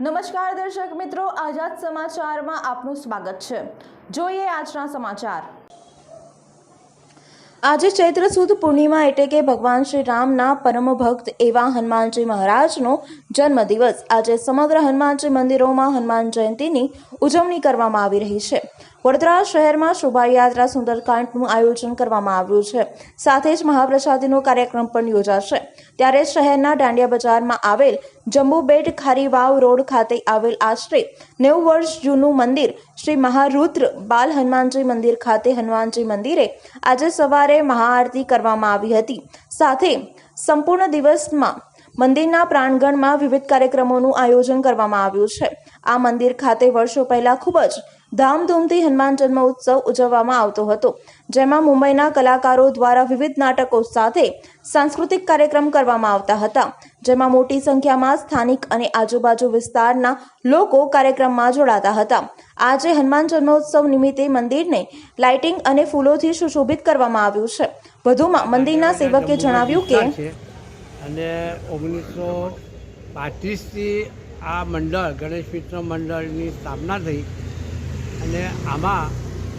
નમસ્કાર દર્શક મિત્રો, આઝાદ સમાચારમાં આપનું સ્વાગત છે. જોઈએ આજના સમાચાર. આજે ચૈત્ર સુદ પૂર્ણિમા એટલે કે ભગવાન શ્રી રામના પરમ ભક્ત એવા હનુમાનજી મહારાજનો જન્મદિવસ. આજે સમગ્ર હનુમાનજી મંદિરોમાં હનુમાન જયંતીની ઉજવણી કરવામાં આવી રહી છે. વડોદરા શહેરમાં શોભાયાત્રા સુંદરકાંડનું આયોજન કરવામાં આવ્યું છે. સાથે જ મહાપ્રસાદીનો કાર્યક્રમ પણ યોજાશે. ત્યારે શહેરના દાંડિયા બજારમાં આવેલ જંબુબેટ ખારીવાવ રોડ ખાતે આવેલ આશરે નેવું વર્ષ જૂનું મંદિર શ્રી મહારુદ્ર બાલ હનુમાનજી મંદિર ખાતે હનુમાનજી મંદિરે આજે સવારે મહાઆરતી કરવામાં આવી હતી. સાથે સંપૂર્ણ દિવસમાં મંદિરના પ્રાંગણમાં વિવિધ કાર્યક્રમોનું આયોજન કરવામાં આવ્યું છે. આ મંદિર ખાતે વર્ષો પહેલા ખૂબ જ ધામધૂમથી હનુમાન જન્મ ઉત્સવ ઉજવવામાં આવતો હતો. જેમાં મુંબઈના કલાકારો દ્વારા વિવિધ નાટકો સાથે સાંસ્કૃતિક કાર્યક્રમ કરવામાં આવતા હતા. જેમાં મોટી સંખ્યામાં સ્થાનિક અને આજુબાજુ વિસ્તારના લોકો કાર્યક્રમમાં જોડાતા હતા. આજે હનુમાન જન્મોત્સવ નિમિત્તે મંદિરને લાઇટિંગ અને ફૂલોથી સુશોભિત કરવામાં આવ્યું છે. વધુમાં મંદિરના સેવકે જણાવ્યું કે અને ઓગણીસો પાંત્રીસથી આ મંડળ, ગણેશ મિત્ર મંડળની સ્થાપના થઈ અને આમાં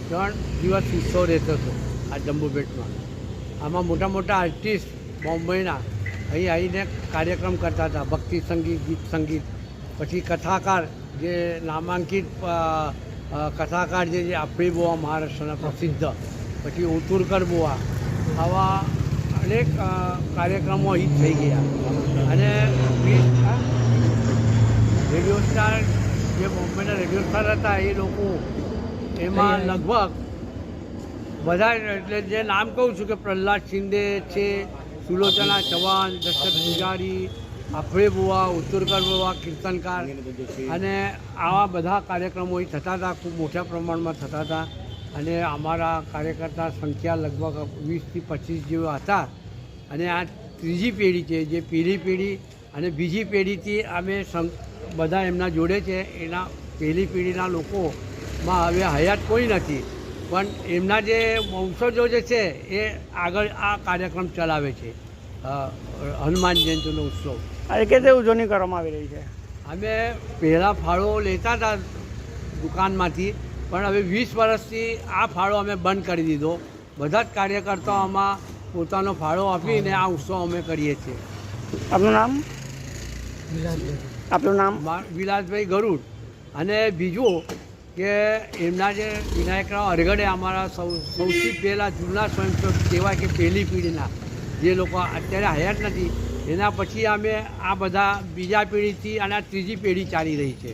ત્રણ દિવસ ઉત્સવ રહેતો હતો આ જંબુબેટમાં આમાં મોટા મોટા આર્ટિસ્ટ બોમ્બેના અહીં આવીને કાર્યક્રમ કરતા હતા, ભક્તિ સંગીત, ગીત સંગીત, પછી કથાકાર જે નામાંકિત કથાકાર જે જે આપણી બુવા મહારાષ્ટ્રના પ્રસિદ્ધ, પછી ઉતુરકર બોવા, આવા અનેક કાર્યક્રમો અહીં થઈ ગયા. અને રેડિયો સ્ટાર જે બોમ્બેના રેડિયો સ્ટાર હતા એ લોકો એમાં લગભગ બધા એટલે જે નામ કહું છું કે પ્રહલાદ શિંદે છે સુલોચના ચૌહાણ દશરથ પૂજારી આફળે બુવા ઉત્તરકર બુવા કીર્તનકાર અને આવા બધા કાર્યક્રમો અહીં થતા હતા ખૂબ મોટા પ્રમાણમાં થતા હતા. અને અમારા કાર્યકર્તા સંખ્યા લગભગ વીસથી પચીસ જેવા હતા. અને આ ત્રીજી પેઢી છે જે પહેલી પેઢી અને બીજી પેઢીથી અમે બધા એમના જોડે છે. એના પહેલી પેઢીના લોકોમાં હવે હયાત કોઈ નથી. પણ એમના જે વંશજો જે છે એ આગળ આ કાર્યક્રમ ચલાવે છે. હનુમાન જયંતિનો ઉત્સવ. આજે કેવી ઉજવણી કરવામાં આવી રહી છે? અમે પહેલાં ફાળો લેતા હતા દુકાનમાંથી. પણ હવે વીસ વર્ષથી આ ફાળો અમે બંધ કરી દીધો. બધા જ કાર્યકર્તાઓમાં પોતાનો ફાળો આપીને આ ઉત્સવ અમે કરીએ છીએ. આપનું નામ? આપનું નામ? વિલાસભાઈ ગરુડ. અને બીજું કે એમના જે વિનાયકરાવ અરગડે અમારા સૌ સૌથી પહેલાં જૂના સ્વયંસેવક કહેવાય કે પહેલી પેઢીના. જે લોકો અત્યારે હયાત નથી. એના પછી અમે આ બધા બીજા પેઢીથી અને આ ત્રીજી પેઢી ચાલી રહી છે.